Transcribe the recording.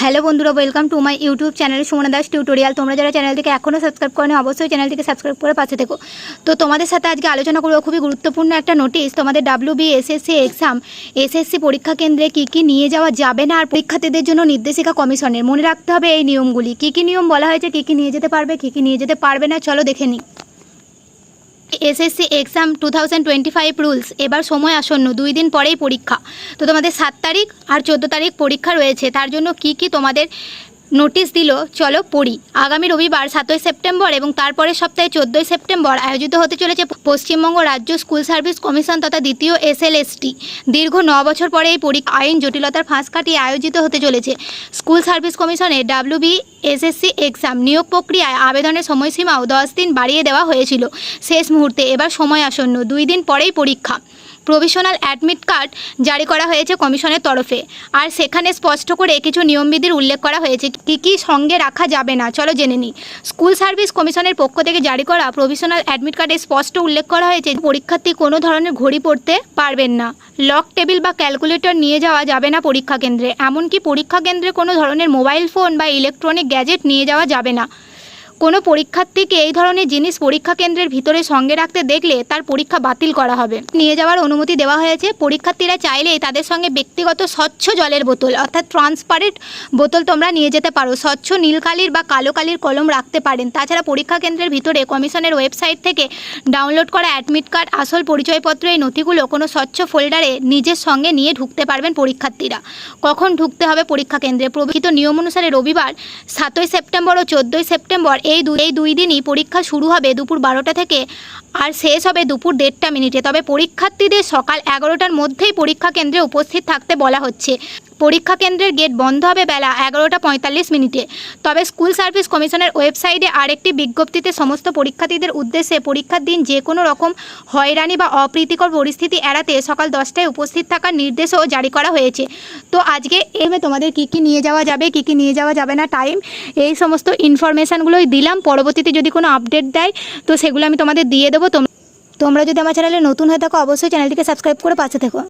Hello বন্ধুরা welcome to my YouTube channel Sumana Das tutorial তোমরা যারা চ্যানেলটিকে এখনও সাবস্ক্রাইব করো অবশ্যই চ্যানেলটিকে সাবস্ক্রাইব করে পাশে থেকো। তো তোমাদের সাথে আজকে আলোচনা করব খুবই গুরুত্বপূর্ণ একটা নোটিশ তোমাদের W B SSC exam SSC পরীক্ষা কেন্দ্রে কী কী নিয়ে যাওয়া যাবে না, আর পরীক্ষার্থীদের জন্য নির্দেশিকা কমিশনের। মনে রাখতে হবে এই নিয়মগুলি। কী কী নিয়ম বলা হয়েছে, কী কী নিয়ে যেতে পারবে, কী কী নিয়ে যেতে পারবে না, চলো দেখে নিই। SSC exam two thousand twenty five rules এবার সময় আসন্ন, দুই দিন পরেই পরীক্ষা। তো তোমাদের সাত তারিখ আর চোদ্দ তারিখ পরীক্ষা রয়েছে। তার জন্য কি কি তোমাদের নোটিশ দিল, চলো পড়ি। আগামী রবিবার সাতই সেপ্টেম্বর এবং তারপরের সপ্তাহে চোদ্দোই সেপ্টেম্বর আয়োজিত হতে চলেছে পশ্চিমবঙ্গ রাজ্য স্কুল সার্ভিস কমিশন তথা দ্বিতীয় এসএলএসটি। দীর্ঘ ন বছর পরে এই পরীক্ষা আইন জটিলতার ফাঁস কাটিয়ে আয়োজিত হতে চলেছে। স্কুল সার্ভিস কমিশনে ডাব্লিউবি এসএসসি এক্সাম নিয়োগ প্রক্রিয়ায় আবেদনের সময়সীমাও দশ দিন বাড়িয়ে দেওয়া হয়েছিল। শেষ মুহূর্তে এবার সময় আসন্ন, দুই দিন পরেই পরীক্ষা। প্রভিশনাল অ্যাডমিট কার্ড জারি করা হয়েছে কমিশনের তরফে। আর সেখানে স্পষ্ট করে কিছু নিয়মবিধির উল্লেখ করা হয়েছে কী কী সঙ্গে রাখা যাবে না। চলো জেনে নিই। স্কুল সার্ভিস কমিশনের পক্ষ থেকে জারি করা প্রভিশনাল অ্যাডমিট কার্ডে স্পষ্ট উল্লেখ করা হয়েছে পরীক্ষার্থী কোনো ধরনের ঘড়ি পড়তে পারবেন না। লক টেবিল বা ক্যালকুলেটর নিয়ে যাওয়া যাবে না পরীক্ষা কেন্দ্রে। এমনকি পরীক্ষা কেন্দ্রে কোনো ধরনের মোবাইল ফোন বা ইলেকট্রনিক গ্যাজেট নিয়ে যাওয়া যাবে না। কোনো পরীক্ষার্থীকে এই ধরনের জিনিস পরীক্ষা কেন্দ্রের ভিতরে সঙ্গে রাখতে দেখলে তার পরীক্ষা বাতিল করা হবে। নিয়ে যাওয়ার অনুমতি দেওয়া হয়েছে। পরীক্ষার্থীরা চাইলেই তাদের সঙ্গে ব্যক্তিগত স্বচ্ছ জলের বোতল অর্থাৎ ট্রান্সপারেন্ট বোতল তোমরা নিয়ে যেতে পারো। স্বচ্ছ নীল কালির বা কালো কালির কলম রাখতে পারেন। তাছাড়া পরীক্ষা কেন্দ্রের ভিতরে কমিশনের ওয়েবসাইট থেকে ডাউনলোড করা অ্যাডমিট কার্ড, আসল পরিচয়পত্র, এই নথিগুলো কোনো স্বচ্ছ ফোল্ডারে নিজের সঙ্গে নিয়ে ঢুকতে পারবেন পরীক্ষার্থীরা। কখন ঢুকতে হবে পরীক্ষা কেন্দ্রে? প্রভৃত নিয়ম অনুসারে রবিবার সাতই সেপ্টেম্বর ও চোদ্দোই সেপ্টেম্বর এই দুই এই দুই দিনই পরীক্ষা শুরু হবে দুপুর বারোটা থেকে আর শেষ হবে দুপুর দেড়টা মিনিটে। তবে পরীক্ষার্থীদের সকাল এগারোটার মধ্যেই পরীক্ষা কেন্দ্রে উপস্থিত থাকতে বলা হচ্ছে। পরীক্ষা কেন্দ্রের গেট বন্ধ হবে বেলা এগারোটা পঁয়তাল্লিশ মিনিটে। তবে স্কুল সার্ভিস কমিশনের ওয়েবসাইটে আরেকটি বিজ্ঞপ্তিতে সমস্ত পরীক্ষার্থীদের উদ্দেশ্যে পরীক্ষার দিন যে কোনো রকম হয়রানি বা অপ্রীতিকর পরিস্থিতি এড়াতে সকাল দশটায় উপস্থিত থাকার নির্দেশও জারি করা হয়েছে। তো আজকে এভাবে তোমাদের কী কী নিয়ে যাওয়া যাবে, কী কী নিয়ে যাওয়া যাবে না টাইম এই সমস্ত ইনফরমেশানগুলোই দিলাম। পরবর্তীতে যদি কোনো আপডেট দেয়, তো সেগুলো আমি তোমাদের দিয়ে দেবো। তোম- তোমরা যদি আমার চ্যানেলে নতুন হয়ে থাকো, অবশ্যই চ্যানেলটিকে সাবস্ক্রাইব করে পাশে থেকো।